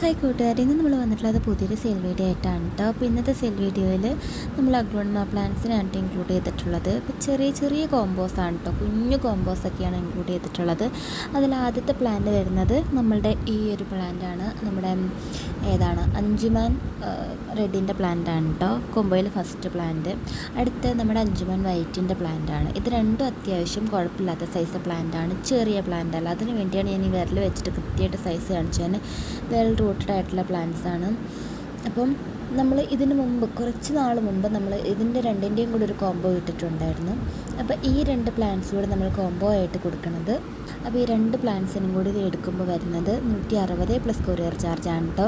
Hi കൂട്ടുകാരി ഇന്ന് നമ്മൾ വന്നിട്ടുള്ളത് പുതിയൊരു സെയിൽ വീഡിയോ ആയിട്ടാണ് കേട്ടോ അപ്പോൾ ഇന്നത്തെ സെയിൽ വീഡിയോയിൽ നമ്മൾ അഗ്രോണ പ്ലാന്റ്സിനാണ് ഇൻക്ലൂഡ് ചെയ്തിട്ടുള്ളത്. ഇപ്പോൾ ചെറിയ ചെറിയ കോമ്പോസ് ആണ് കേട്ടോ കുഞ്ഞു കോമ്പോസ് ഒക്കെയാണ് ഇൻക്ലൂഡ് ചെയ്തിട്ടുള്ളത്. അതിൽ ആദ്യത്തെ പ്ലാന്റ് വരുന്നത് നമ്മളുടെ ഈ ഒരു പ്ലാന്റാണ് നമ്മുടെ ഏതാണ്? അഞ്ചുമാൻ റെഡിന്റെ പ്ലാന്റ് ആണ് കേട്ടോ കൊമ്പോയിൽ ഫസ്റ്റ് പ്ലാന്റ് അടുത്ത നമ്മുടെ അഞ്ചുമാൻ വൈറ്റിന്റെ പ്ലാന്റ് ആണ്. ഇത് രണ്ടും അത്യാവശ്യം കുഴപ്പമില്ലാത്ത സൈസ് പ്ലാന്റ് ആണ്. ചെറിയ പ്ലാന്റ് അല്ല. അതിന് വേണ്ടിയാണ് ഞാൻ ഈ വിരൽ വെച്ചിട്ട് കൃത്യമായിട്ട് സൈസ് കാണിച്ചത് വെൽ റൂട്ടഡ് ആയിട്ടുള്ള പ്ലാന്റ്സ് ആണ്. അപ്പം നമ്മൾ ഇതിന് മുമ്പ് കുറച്ച് നാൾ മുമ്പ് നമ്മൾ ഇതിന്റെ രണ്ടിന്റെയും കൂടെ ഒരു കോംബോ ഇട്ടിട്ടുണ്ടായിരുന്നു. അപ്പോൾ ഈ രണ്ട് പ്ലാന്റ്സ് കൂടെ നമ്മൾ കോംബോ ആയിട്ട് കൊടുക്കുന്നത് അപ്പോൾ ഈ രണ്ട് പ്ലാന്റ്സിനും കൂടി ഇത് എടുക്കുമ്പോൾ വരുന്നത് നൂറ്റി അറുപത് പ്ലസ് കൊറിയർ ചാർജ് ആണ് കേട്ടോ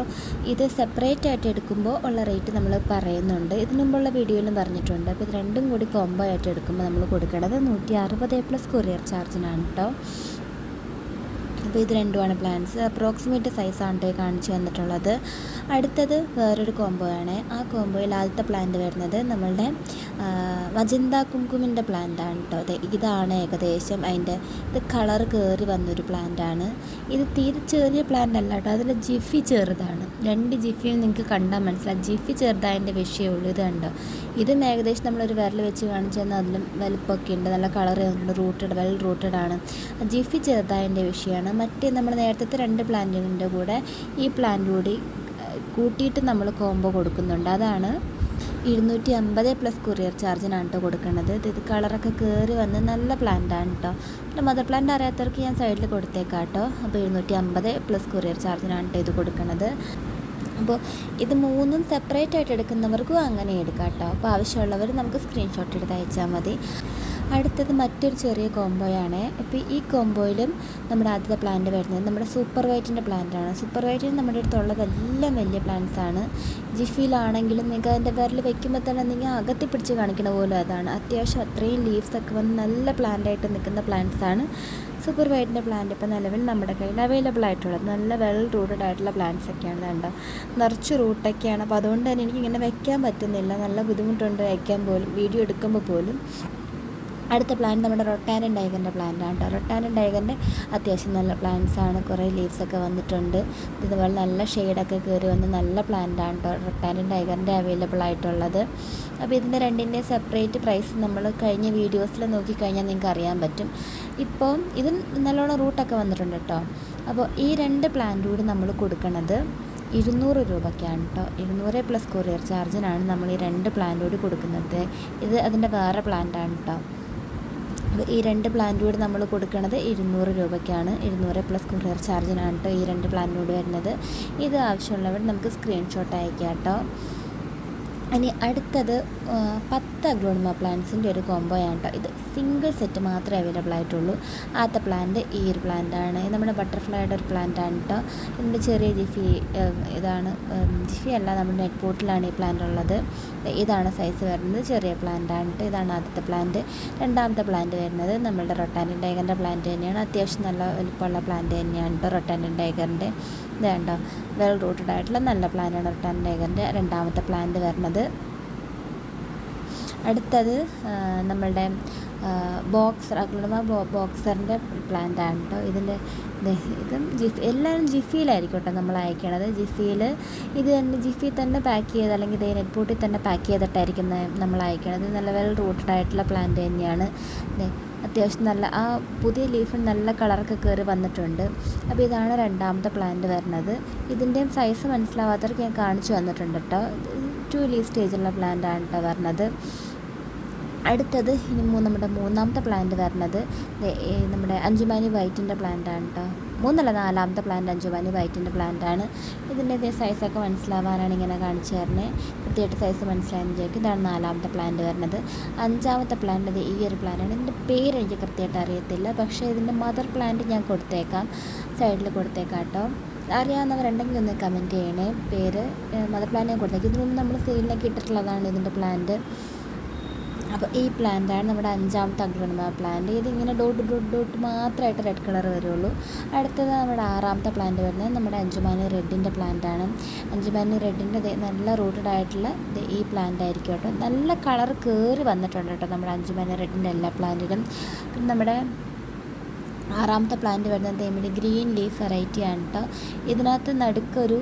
ഇത് സെപ്പറേറ്റ് ആയിട്ട് എടുക്കുമ്പോൾ ഉള്ള റേറ്റ് നമ്മൾ പറയുന്നുണ്ട്. ഇതിനു മുമ്പുള്ള വീഡിയോയിലും പറഞ്ഞിട്ടുണ്ട്. അപ്പോൾ ഇത് രണ്ടും കൂടി കോംബോ ആയിട്ട് എടുക്കുമ്പോൾ നമ്മൾ കൊടുക്കുന്നത് നൂറ്റി അറുപത് പ്ലസ് കൊറിയർ ചാർജിനാണ് കേട്ടോ അപ്പോൾ ഇത് രണ്ടുമാണ് പ്ലാന്റ്സ് അപ്രോക്സിമേറ്റ് സൈസാണ് കേട്ടോ കാണിച്ചു വന്നിട്ടുള്ളത് അടുത്തത് വേറൊരു കോംബോ ആണ്. ആ കോംബോയിൽ ആദ്യത്തെ പ്ലാന്റ് വരുന്നത് നമ്മളുടെ മജന്ത കുങ്കുമിന്റെ പ്ലാന്റ് ആണ് കേട്ടോ അതെ ഇതാണ് ഏകദേശം അതിന്റെ ഇത് കളർ കയറി വന്നൊരു പ്ലാന്റ് ആണ്. ഇത് തീരെ ചെറിയ പ്ലാന്റ് അല്ല കേട്ടോ അതിൽ ജിഫി ചെറുതാണ്. രണ്ട് ജിഫിയും നിങ്ങൾക്ക് കണ്ടാൽ മനസ്സിലാവും. ജിഫി ചെറുതായതിന്റെ വിഷയമുള്ളൂ ഇത് കണ്ടോ? ഇതും ഏകദേശം നമ്മളൊരു വിരൽ വെച്ച് കാണിച്ചു തന്നാൽ അതിലും വലുപ്പമൊക്കെ ഉണ്ട്. നല്ല കളർ റൂട്ടഡ് വെൽ റൂട്ടഡ് ആണ്. ജിഫി ചെറുതായതിന്റെ വിഷയമാണ്. മറ്റേ നമ്മൾ നേരത്തെ രണ്ട് പ്ലാന്റിന്റെ കൂടെ ഈ പ്ലാന്റ് കൂടി കൂട്ടിയിട്ട് നമ്മൾ കോംബോ കൊടുക്കുന്നുണ്ട്. അതാണ് ഇരുന്നൂറ്റി അമ്പത് പ്ലസ് കൊറിയർ ചാർജിനാണ് കേട്ടോ കൊടുക്കുന്നത് ഇത് കളറൊക്കെ കയറി വന്ന് നല്ല പ്ലാന്റാണ് കേട്ടോ പിന്നെ മദർ പ്ലാന്റ് അറിയാത്തവർക്ക് ഞാൻ സൈഡിൽ കൊടുത്തേക്കാം കേട്ടോ അപ്പോൾ ഇരുന്നൂറ്റി അമ്പത് പ്ലസ് കൊറിയർ ചാർജിനാണ് കേട്ടോ ഇത് കൊടുക്കുന്നത് അപ്പോൾ ഇത് മൂന്നും സെപ്പറേറ്റ് ആയിട്ട് എടുക്കുന്നവർക്കും അങ്ങനെ എടുക്കാം കേട്ടോ. അപ്പോൾ ആവശ്യമുള്ളവർ നമുക്ക് സ്ക്രീൻഷോട്ട് എടുത്ത് അയച്ചാൽ മതി. അടുത്തത് മറ്റൊരു ചെറിയ കോംബോയാണ് ഇപ്പോൾ ഈ കോംബോയിലും നമ്മുടെ ആദ്യത്തെ പ്ലാന്റ് വരുന്നത് നമ്മുടെ സൂപ്പർ വൈറ്റിന്റെ പ്ലാന്റാണ് സൂപ്പർ വൈറ്റിന് നമ്മുടെ അടുത്തുള്ളതെല്ലാം വലിയ പ്ലാന്റ്സ് ആണ്. ജിഫിയിലാണെങ്കിലും നിങ്ങൾക്ക് അതിന്റെ വിരൽ വെക്കുമ്പോൾ തന്നെ നിങ്ങൾ അകത്തി പിടിച്ച് കാണിക്കുന്ന പോലും അതാണ്. അത്യാവശ്യം അത്രയും ലീവ്സൊക്കെ വന്ന് നല്ല പ്ലാന്റായിട്ട് നിൽക്കുന്ന പ്ലാന്റ്സാണ് സൂപ്പർ വൈറ്റിന്റെ പ്ലാന്റ് ഇപ്പോൾ നിലവിൽ നമ്മുടെ കയ്യിൽ അവൈലബിൾ ആയിട്ടുള്ളത്. നല്ല വെൽ റൂട്ടഡ് ആയിട്ടുള്ള പ്ലാന്റ്സ് ഒക്കെയാണ് വേണ്ട നിറച്ച് റൂട്ടൊക്കെയാണ് അപ്പോൾ അതുകൊണ്ട് തന്നെ എനിക്ക് ഇങ്ങനെ വെക്കാൻ പറ്റുന്നില്ല. നല്ല ബുദ്ധിമുട്ടുണ്ട് വയ്ക്കാൻ പോലും. വീഡിയോ എടുക്കുമ്പോൾ പോലും. അടുത്ത പ്ലാന്റ് നമ്മുടെ റൊട്ടാനൻ പ്ലാന്റ് ആണ് കേട്ടോ റൊട്ടാനൻ ഡൈഗറിന്റെ അത്യാവശ്യം നല്ല പ്ലാന്റ്സ് ആണ്. കുറേ ലീവ്സ് ഒക്കെ വന്നിട്ടുണ്ട്. ഇതുപോലെ നല്ല ഷെയ്ഡൊക്കെ കയറി വന്ന് നല്ല പ്ലാന്റ് ആണ് കേട്ടോ റൊട്ടാനൻ ഡൈഗറിന്റെ അവൈലബിൾ ആയിട്ടുള്ളത്. അപ്പോൾ ഇതിന്റെ രണ്ടിന്റെ സെപ്പറേറ്റ് പ്രൈസ് നമ്മൾ കഴിഞ്ഞ വീഡിയോസിൽ നോക്കിക്കഴിഞ്ഞാൽ നിങ്ങൾക്ക് അറിയാൻ പറ്റും. ഇപ്പോൾ ഇത് നല്ലോണം റൂട്ടൊക്കെ വന്നിട്ടുണ്ട് കേട്ടോ അപ്പോൾ ഈ രണ്ട് പ്ലാന്റ് കൂടി നമ്മൾ കൊടുക്കുന്നത് ഇരുന്നൂറ് രൂപയ്ക്കാണ് കേട്ടോ ഇരുന്നൂറ് പ്ലസ് കൊറിയർ ചാർജിനാണ് നമ്മൾ ഈ രണ്ട് പ്ലാന്റ് കൂടി കൊടുക്കുന്നത്. ഇത് അതിന്റെ വേറെ പ്ലാന്റാണ് കേട്ടോ അപ്പോൾ ഈ രണ്ട് പ്ലാന്റ് കൂടി നമ്മൾ കൊടുക്കുന്നത് ഇരുന്നൂറ് രൂപയ്ക്കാണ്. ഇരുന്നൂറ് പ്ലസ് കൊറിയർ ചാർജിനാണ് കേട്ടോ ഈ രണ്ട് പ്ലാന്റ് കൂടി വരുന്നത്. ഇത് ആവശ്യമുള്ളവർ നമുക്ക് സ്ക്രീൻഷോട്ട് അയക്കാം കേട്ടോ ഇനി അടുത്തത് പത്ത് അഗ്രോണിമ പ്ലാന്റ്സിന്റെ ഒരു കോംബോയാണ് കേട്ടോ ഇത് സിംഗിൾ സെറ്റ് മാത്രമേ അവൈലബിൾ ആയിട്ടുള്ളൂ. ആദ്യത്തെ പ്ലാന്റ് ഈ ഒരു പ്ലാന്റാണ്. നമ്മുടെ ബട്ടർഫ്ലൈയുടെ ഒരു പ്ലാന്റാണ് കേട്ടോ ഇതിന്റെ ചെറിയ ജിഫി ഇതാണ് ജിഫി അല്ല നമ്മുടെ നെറ്റ് പോട്ടിലാണ് ഈ പ്ലാന്റ് ഉള്ളത്. ഇതാണ് സൈസ് വരുന്നത് ചെറിയ പ്ലാന്റാണ് കേട്ടോ ഇതാണ് ആദ്യത്തെ പ്ലാന്റ്. രണ്ടാമത്തെ പ്ലാന്റ് വരുന്നത് നമ്മളുടെ റൊട്ടാനിൻ ഡൈഗറിന്റെ പ്ലാന്റ് തന്നെയാണ്. അത്യാവശ്യം നല്ല വലിപ്പമുള്ള പ്ലാന്റ് തന്നെയാണ് കേട്ടോ റൊട്ടാനിൻ ഡൈഗറിന്റെ കണ്ടോ വെൽ റൂട്ടഡ് ആയിട്ടുള്ള നല്ല പ്ലാന്റാണ് റിട്ടേൺ ഡൈഗറിന്റെ രണ്ടാമത്തെ പ്ലാന്റ് വരുന്നത് അടുത്തത് നമ്മളുടെ ബോക്സർ അഗ്ലോഡമ ബോക്സറിന്റെ പ്ലാന്റ് ആണ് കേട്ടോ ഇതിന്റെ ഇതും ജിഫ് എല്ലാവരും ജിഫിയിലായിരിക്കും കേട്ടോ നമ്മൾ അയക്കണത്. ജിഫിയിൽ ഇത് തന്നെ ജിഫി തന്നെ പാക്ക് ചെയ്ത് അല്ലെങ്കിൽ ഇതേ നെറ്റ് പോട്ടിൽ തന്നെ പാക്ക് ചെയ്തിട്ടായിരിക്കും നമ്മൾ അയക്കണത്. നല്ല വെൽ റൂട്ടഡ് ആയിട്ടുള്ള പ്ലാന്റ് തന്നെയാണ്. അത്യാവശ്യം നല്ല ആ പുതിയ ലീഫിന് നല്ല കളറൊക്കെ കയറി വന്നിട്ടുണ്ട്. അപ്പോൾ ഇതാണ് രണ്ടാമത്തെ പ്ലാന്റ് വരുന്നത്. ഇതിന്റെയും സൈസ് മനസ്സിലാവാത്തവർക്ക് ഞാൻ കാണിച്ചു വന്നിട്ടുണ്ട് കേട്ടോ ടു ലീഫ് സ്റ്റേജിലുള്ള പ്ലാന്റ് ആണ് കേട്ടോ വരുന്നത്. അടുത്തത് ഇനി നമ്മുടെ മൂന്നാമത്തെ പ്ലാന്റ് വരുന്നത് നമ്മുടെ അഞ്ചുമാനി വൈറ്റിന്റെ പ്ലാന്റാണ് കേട്ടോ മൂന്നല്ല നാലാമത്തെ പ്ലാന്റ് അഞ്ചുമാനി വൈറ്റിന്റെ പ്ലാന്റാണ് ഇതിന്റെ ഇതേ സൈസൊക്കെ മനസ്സിലാവാനാണ് ഇങ്ങനെ കാണിച്ചു തരണേ കൃത്യമായിട്ട് സൈസ് മനസ്സിലായെന്ന് വിചാരിക്കും. ഇതാണ് നാലാമത്തെ പ്ലാന്റ് വരുന്നത് അഞ്ചാമത്തെ പ്ലാന്റ് ഇത് ഈ ഒരു പ്ലാന്റാണ് ഇതിന്റെ പേര് എനിക്ക് കൃത്യമായിട്ട് അറിയത്തില്ല. പക്ഷേ ഇതിന്റെ മദർ പ്ലാന്റ് ഞാൻ കൊടുത്തേക്കാം. സൈഡിൽ കൊടുത്തേക്കാം കേട്ടോ അറിയാവുന്നവരുണ്ടെങ്കിൽ ഒന്ന് കമന്റ് ചെയ്യണേ. പേര് മദർ പ്ലാന്റ് ഞാൻ കൊടുത്തേക്കാം. ഇതിനൊന്നും നമ്മൾ സെയിലിനൊക്കെ ഇട്ടിട്ടുള്ളതാണ് ഇതിന്റെ പ്ലാന്റ് അപ്പോൾ ഈ പ്ലാന്റാണ് നമ്മുടെ അഞ്ചാമത്തെ അഗ്ലോണിമ പ്ലാന്റ് ഇത് ഇങ്ങനെ ഡോട്ട് ഡോട്ട് ഡോട്ട് മാത്രമായിട്ട് റെഡ് കളർ വരുള്ളൂ. അടുത്തത് നമ്മുടെ ആറാമത്തെ പ്ലാന്റ് വരുന്നത് നമ്മുടെ അഞ്ചുമാനി റെഡിന്റെ പ്ലാന്റാണ് അഞ്ചുമാനി റെഡിന്റെ നല്ല റൂട്ടഡ് ആയിട്ടുള്ള ഈ പ്ലാന്റ് ആയിരിക്കും കേട്ടോ. നല്ല കളർ കയറി വന്നിട്ടുണ്ട് കേട്ടോ നമ്മുടെ അഞ്ചുമാനി റെഡിന്റെ എല്ലാ പ്ലാന്റിലും പിന്നെ നമ്മുടെ ആറാമത്തെ പ്ലാന്റ് വരുന്നത് തേമിൽ ഗ്രീൻ ലീഫ് വെറൈറ്റി ആണ് കേട്ടോ ഇതിനകത്ത് നടുക്കൊരു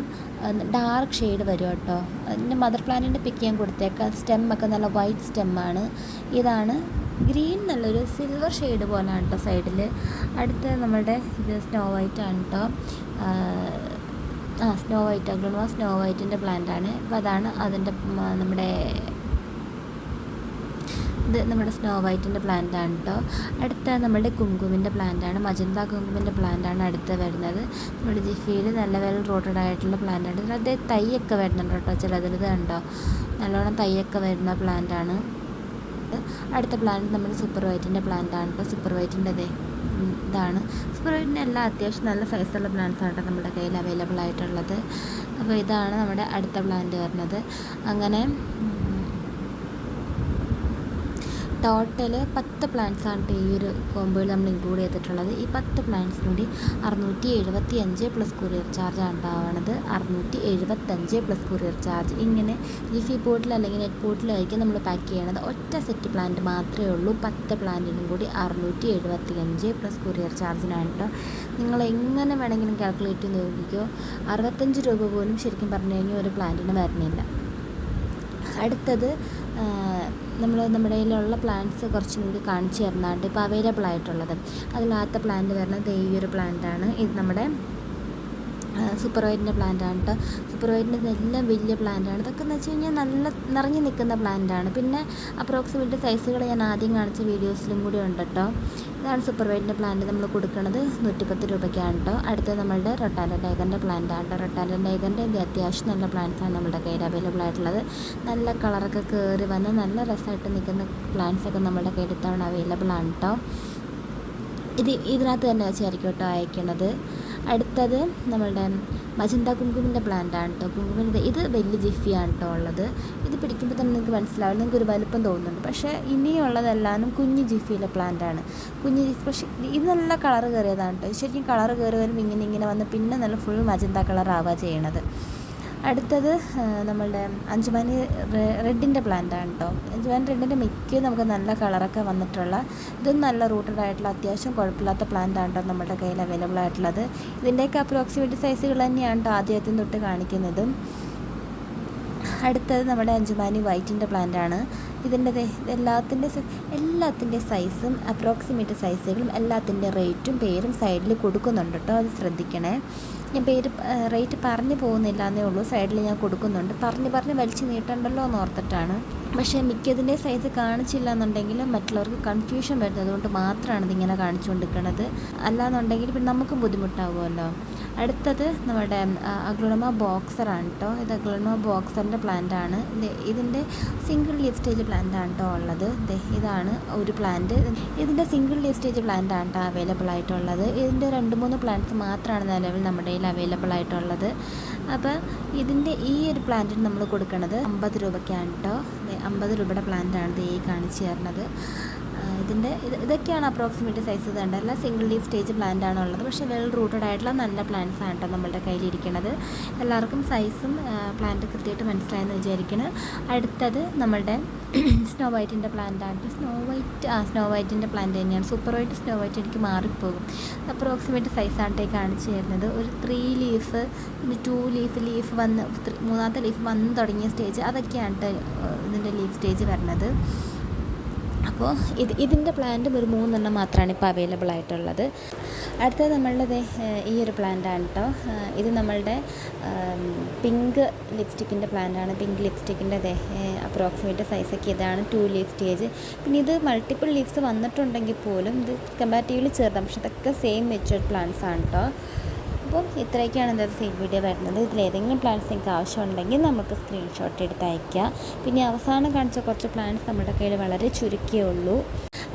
ഡാർക്ക് ഷെയ്ഡ് വരും കേട്ടോ അതിന്റെ മദർ പ്ലാന്റിന്റെ പിക്ക് ഞാൻ കൊടുത്തേക്കാം. സ്റ്റെമ്മൊക്കെ നല്ല വൈറ്റ് സ്റ്റെമ്മാണ് ഇതാണ് ഗ്രീൻ നല്ലൊരു സിൽവർ ഷെയ്ഡ് പോലെയാണ് കേട്ടോ സൈഡിൽ അടുത്ത നമ്മളുടെ ഇത് സ്നോ വൈറ്റ് ആണ് കേട്ടോ ആ സ്നോ വൈറ്റ് അഗ്ലോണ സ്നോ വൈറ്റിന്റെ പ്ലാന്റ് ആണ്. അപ്പോൾ അതാണ് അതിന്റെ നമ്മുടെ ഇത് നമ്മുടെ സ്നോ വൈറ്റിന്റെ പ്ലാന്റ് ആണ് കേട്ടോ അടുത്ത നമ്മുടെ കുങ്കുമിന്റെ പ്ലാന്റ് ആണ്. മജന്ത കുങ്കുമിന്റെ പ്ലാന്റ് ആണ് അടുത്ത് വരുന്നത്. നമ്മുടെ ജിഫിയിൽ നല്ല വെൽ റോട്ടഡ് ആയിട്ടുള്ള പ്ലാന്റ് ആണ്. തൈയൊക്കെ വരുന്നുണ്ട് കേട്ടോ ചിലതിൽ. ഇത് കണ്ടോ? നല്ലോണം തൈയൊക്കെ വരുന്ന പ്ലാന്റ് ആണ്. അടുത്ത പ്ലാന്റ് നമ്മുടെ സൂപ്പർ വൈറ്റിന്റെ പ്ലാന്റ് ആണ് കേട്ടോ സൂപ്പർ വൈറ്റിന്റെ ഇതേ ഇതാണ്. സൂപ്പർ വൈറ്റിന്റെ എല്ലാം അത്യാവശ്യം നല്ല സൈസുള്ള പ്ലാന്റ്സ് ആണ് നമ്മുടെ കയ്യിൽ അവൈലബിൾ ആയിട്ടുള്ളത്. അപ്പോൾ ഇതാണ് നമ്മുടെ അടുത്ത പ്ലാന്റ് വരുന്നത്. അങ്ങനെ ടോട്ടൽ പത്ത് പ്ലാന്റ്സ് ആണ് ഈ ഒരു കോമ്പോയിൽ നമ്മൾ ഇൻക്ലൂഡ് ചെയ്തിട്ടുള്ളത്. ഈ പത്ത് പ്ലാന്റ്സിനൂടി അറുന്നൂറ്റി എഴുപത്തി അഞ്ച് പ്ലസ് കൊറിയർ ചാർജ് ഉണ്ടാവുന്നത് അറുന്നൂറ്റി എഴുപത്തഞ്ച് പ്ലസ് കൊറിയർ ചാർജ് ഇങ്ങനെ ജിഫി പോർട്ടിൽ അല്ലെങ്കിൽ നെറ്റ് പോർട്ടിലായിരിക്കും നമ്മൾ പാക്ക് ചെയ്യണത്. ഒറ്റ സെറ്റ് പ്ലാന്റ് മാത്രമേ ഉള്ളൂ. പത്ത് പ്ലാന്റിനും കൂടി അറുന്നൂറ്റി എഴുപത്തി അഞ്ച് പ്ലസ് കൊറിയർ ചാർജിനാണ് കേട്ടോ നിങ്ങൾ എങ്ങനെ വേണമെങ്കിലും കാൽക്കുലേറ്റ് ചെയ്ത് നോക്കിക്കോ. അറുപത്തഞ്ച് രൂപ പോലും ശരിക്കും പറഞ്ഞു കഴിഞ്ഞാൽ ഒരു പ്ലാന്റിന് വരുന്നില്ല. അടുത്തത് നമ്മൾ നമ്മുടെ കയ്യിലുള്ള പ്ലാന്റ്സ് കുറച്ച് നിങ്ങൾക്ക് കാണിച്ചു തരുന്നതാണ് ഇപ്പോൾ അവൈലബിൾ ആയിട്ടുള്ളത്. അതിലാത്ത പ്ലാന്റ് വരുന്നത് ഈ ഒരു പ്ലാന്റാണ് ഇത് നമ്മുടെ സൂപ്പർ വൈറ്റിന്റെ പ്ലാന്റ് ആണ് കേട്ടോ സൂപ്പർ വൈറ്റിന്റെ എല്ലാം വലിയ പ്ലാന്റ് ആണ്. ഇതൊക്കെ എന്ന് വെച്ച് കഴിഞ്ഞാൽ നല്ല നിറഞ്ഞു നിൽക്കുന്ന പ്ലാന്റ് ആണ്. പിന്നെ അപ്രോക്സിമേറ്റ് സൈസുകൾ ഞാൻ ആദ്യം കാണിച്ച വീഡിയോസിലും കൂടി ഉണ്ട് കേട്ടോ ഇതാണ് സൂപ്പർ വൈറ്റിന്റെ പ്ലാന്റ് നമ്മൾ കൊടുക്കുന്നത് നൂറ്റിപ്പത്ത് രൂപയ്ക്കാണ് കേട്ടോ അടുത്തത് നമ്മളുടെ റൊട്ടാന്റെ ടൈഗറിന്റെ പ്ലാന്റ് ആണ് കേട്ടോ റൊട്ടാന്റെ ഡേഗന്റെ ഇത് അത്യാവശ്യം നല്ല പ്ലാന്റ്സ് ആണ് നമ്മുടെ കയ്യിൽ അവൈലബിൾ ആയിട്ടുള്ളത്. നല്ല കളറൊക്കെ കയറി വന്ന് നല്ല രസമായിട്ട് നിൽക്കുന്ന പ്ലാന്റ്സ് ഒക്കെ നമ്മുടെ കയ്യിൽ ഇത്തവണ അവൈലബിൾ ആണ് കേട്ടോ ഇത് ഇതിനകത്ത് തന്നെ വെച്ചായിരിക്കും കേട്ടോ അയക്കണത്. അടുത്തത് നമ്മളുടെ മജന്ത കുങ്കുമിന്റെ പ്ലാന്റ് ആണ് കേട്ടോ കുങ്കുമിന്റെ ഇത് വലിയ ജിഫിയാണ് കേട്ടോ ഉള്ളത്. ഇത് പിടിക്കുമ്പോൾ തന്നെ നിങ്ങൾക്ക് മനസ്സിലാവും. നിങ്ങൾക്ക് ഒരു വലുപ്പം തോന്നുന്നുണ്ട്. പക്ഷേ ഇനിയുള്ളതെല്ലാം കുഞ്ഞ് ജിഫിയിലെ പ്ലാന്റ് ആണ്. കുഞ്ഞ് ജിഫി പക്ഷേ ഇത് നല്ല കളർ കയറിയതാണ് കേട്ടോ ശരിക്കും കളർ കയറി വരുമ്പോൾ ഇങ്ങനെ ഇങ്ങനെ വന്ന് പിന്നെ നല്ല ഫുൾ മജന്ത കളറാവുക ചെയ്യണത്. അടുത്തത് നമ്മളുടെ അഞ്ചുമാനി റെഡിന്റെ പ്ലാന്റ് ആണ് കേട്ടോ അഞ്ചുമാനി റെഡിന്റെ മിക്ക നമുക്ക് നല്ല കളറൊക്കെ വന്നിട്ടുള്ള ഇതും നല്ല റൂട്ടഡ് ആയിട്ടുള്ള അത്യാവശ്യം കുഴപ്പമില്ലാത്ത പ്ലാന്റ് ആണ് കേട്ടോ നമ്മുടെ കയ്യിൽ അവൈലബിൾ ആയിട്ടുള്ളത്. ഇതിന്റെയൊക്കെ അപ്രോക്സിമേറ്റ് സൈസുകൾ തന്നെയാണ് കേട്ടോ ആദ്യത്തെ തൊട്ട് കാണിക്കുന്നതും. അടുത്തത് നമ്മുടെ അഞ്ചുമാനി വൈറ്റിന്റെ പ്ലാന്റ് ആണ് ഇതിന്റെ എല്ലാത്തിന്റെ എല്ലാത്തിന്റെ സൈസും അപ്രോക്സിമേറ്റ് സൈസുകളും എല്ലാത്തിന്റെ റേറ്റും പേരും സൈഡിൽ കൊടുക്കുന്നുണ്ട് കേട്ടോ അത് ശ്രദ്ധിക്കണേ. ഞാൻ പേര് റേറ്റ് പറഞ്ഞു പോകുന്നില്ല എന്നേ ഉള്ളൂ. സൈഡിൽ ഞാൻ കൊടുക്കുന്നുണ്ട്. പറഞ്ഞ് പറഞ്ഞ് വലിച്ചു നീട്ടണ്ടല്ലോ എന്ന് ഓർത്തിട്ടാണ്. പക്ഷേ മിക്കതിന്റെ സൈസ് കാണിച്ചില്ല എന്നുണ്ടെങ്കിൽ മറ്റുള്ളവർക്ക് കൺഫ്യൂഷൻ വരുന്നത് അതുകൊണ്ട് മാത്രമാണ് ഇതിങ്ങനെ കാണിച്ചുകൊണ്ടിരിക്കുന്നത്. അല്ലാന്നുണ്ടെങ്കിൽ പിന്നെ നമുക്കും ബുദ്ധിമുട്ടാവുമല്ലോ. അടുത്തത് നമ്മുടെ അഗ്ലോണമ ബോക്സറാണ് കേട്ടോ ഇത് അഗ്ലോണമ ബോക്സറിന്റെ പ്ലാന്റ് ആണ്. ഇതിന്റെ സിംഗിൾ ലീഫ് സ്റ്റേജ് പ്ലാന്റ് ആണ് കേട്ടോ ഉള്ളത്. ഇതാണ് ഒരു പ്ലാന്റ് ഇതിന്റെ സിംഗിൾ ലീഫ് സ്റ്റേജ് പ്ലാന്റ് ആണ് കേട്ടോ അവൈലബിൾ ആയിട്ടുള്ളത്. ഇതിന്റെ രണ്ട് മൂന്ന് പ്ലാന്റ്സ് മാത്രമാണ് നിലവിൽ നമ്മുടെ കയ്യിൽ അവൈലബിൾ ആയിട്ടുള്ളത്. അപ്പോൾ ഇതിന്റെ ഈ ഒരു പ്ലാന്റിന് നമ്മൾ കൊടുക്കുന്നത് അമ്പത് രൂപയ്ക്കാണ് കേട്ടോ അമ്പത് രൂപയുടെ പ്ലാന്റാണ് ഇത് ഈ കാണിച്ചു തരുന്നത് ഇതിന്റെ ഇത് ഇതൊക്കെയാണ് അപ്രോക്സിമേറ്റ് സൈസ് വേണ്ടത് അല്ല സിംഗിൾ ലീഫ് സ്റ്റേജ് പ്ലാന്റ് ആണ് ഉള്ളത്. പക്ഷേ വെൽ റൂട്ടഡ് ആയിട്ടുള്ള നല്ല പ്ലാന്റ്സ് ആണ് കേട്ടോ നമ്മളുടെ കയ്യിലിരിക്കുന്നത് എല്ലാവർക്കും സൈസും പ്ലാന്റ് കൃത്യമായിട്ട് മനസ്സിലായെന്ന് വിചാരിക്കുന്നു. അടുത്തത് നമ്മളുടെ സ്നോ വൈറ്റിന്റെ പ്ലാന്റ് ആണ്. സ്നോ വൈറ്റ് ആ സ്നോ വൈറ്റിന്റെ പ്ലാന്റ് തന്നെയാണ്. സൂപ്പർ വൈറ്റ് സ്നോ വൈറ്റ് എനിക്ക് മാറിപ്പോകും. അപ്രോക്സിമേറ്റ് സൈസ് സൈസാണ് കാണിച്ചു തരുന്നത്. ഒരു ത്രീ ലീഫ് പിന്നെ ടു ലീഫ് ലീഫ് വന്ന് മൂന്നാമത്തെ ലീഫ് വന്ന് തുടങ്ങിയ സ്റ്റേജ് അതൊക്കെയാണ് ഇതിന്റെ ലീഫ് സ്റ്റേജ് വരുന്നത്. അപ്പോൾ ഇത് ഇതിന്റെ പ്ലാന്റും ഒരു മൂന്നെണ്ണം മാത്രമാണ് ഇപ്പോൾ അവൈലബിൾ ആയിട്ടുള്ളത്. അടുത്തത് നമ്മളുടെ ഈ ഒരു പ്ലാന്റാണ് കേട്ടോ ഇത് നമ്മളുടെ പിങ്ക് ലിപ്സ്റ്റിക്കിന്റെ പ്ലാന്റാണ് പിങ്ക് ലിപ്സ്റ്റിക്കിന്റെ അതെ അപ്രോക്സിമേറ്റ് സൈസൊക്കെ ഇതാണ് ടു ലീഫ് സ്റ്റേജ് പിന്നെ ഇത് മൾട്ടിപ്പിൾ ലീവ്സ് വന്നിട്ടുണ്ടെങ്കിൽ പോലും ഇത് കമ്പാരിറ്റീവ്ലി ചെറുതാണ് പക്ഷെ അതൊക്കെ സെയിം മെച്ചുവർഡ് പ്ലാന്റ്സ് ആണ് കേട്ടോ അപ്പോൾ ഇത്രയൊക്കെയാണ് ഇന്നത്തെ സെയിൽ വീഡിയോ വരുന്നത്. ഇതിൽ ഏതെങ്കിലും പ്ലാൻസ് നിങ്ങൾക്ക് ആവശ്യമുണ്ടെങ്കിൽ നമുക്ക് സ്ക്രീൻഷോട്ട് എടുത്ത് അയക്കാം. പിന്നെ അവസാനം കാണിച്ച കുറച്ച് പ്ലാൻസ് നമ്മുടെ കയ്യിൽ വളരെ ചുരുക്കിയേ ഉള്ളൂ.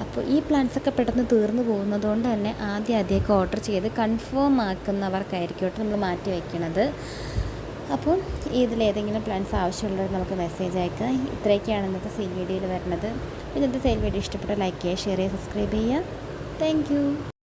അപ്പോൾ ഈ പ്ലാൻസൊക്കെ പെട്ടെന്ന് തീർന്നു പോകുന്നതുകൊണ്ട് തന്നെ ആദ്യം ആദ്യമൊക്കെ ഓർഡർ ചെയ്ത് കൺഫേം ആക്കുന്നവർക്കായിരിക്കും നമ്മൾ മാറ്റി വയ്ക്കണത് അപ്പോൾ ഇതിലേതെങ്കിലും പ്ലാൻസ് ആവശ്യമുള്ളവർ നമുക്ക് മെസ്സേജ് അയക്കുക ഇത്രയൊക്കെയാണ് ഇന്നത്തെ സെയിൽ വീഡിയോയിൽ വരുന്നത്. ഇന്നത്തെ സെയിൽ വീഡിയോ ഇഷ്ടപ്പെട്ട ലൈക്ക് ചെയ്യുക ഷെയർ ചെയ്യുക സബ്സ്ക്രൈബ് ചെയ്യുക. താങ്ക്